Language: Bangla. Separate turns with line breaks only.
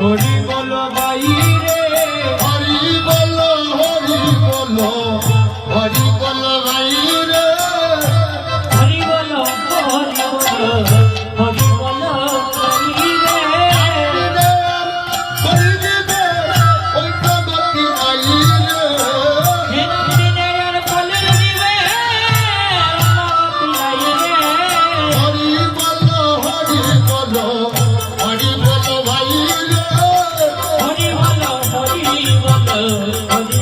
হরি বলো বাই রে।
হরি বলো হরি বলো হরি বলো বাই রে।
হরি বলো হরি বলো। Oh,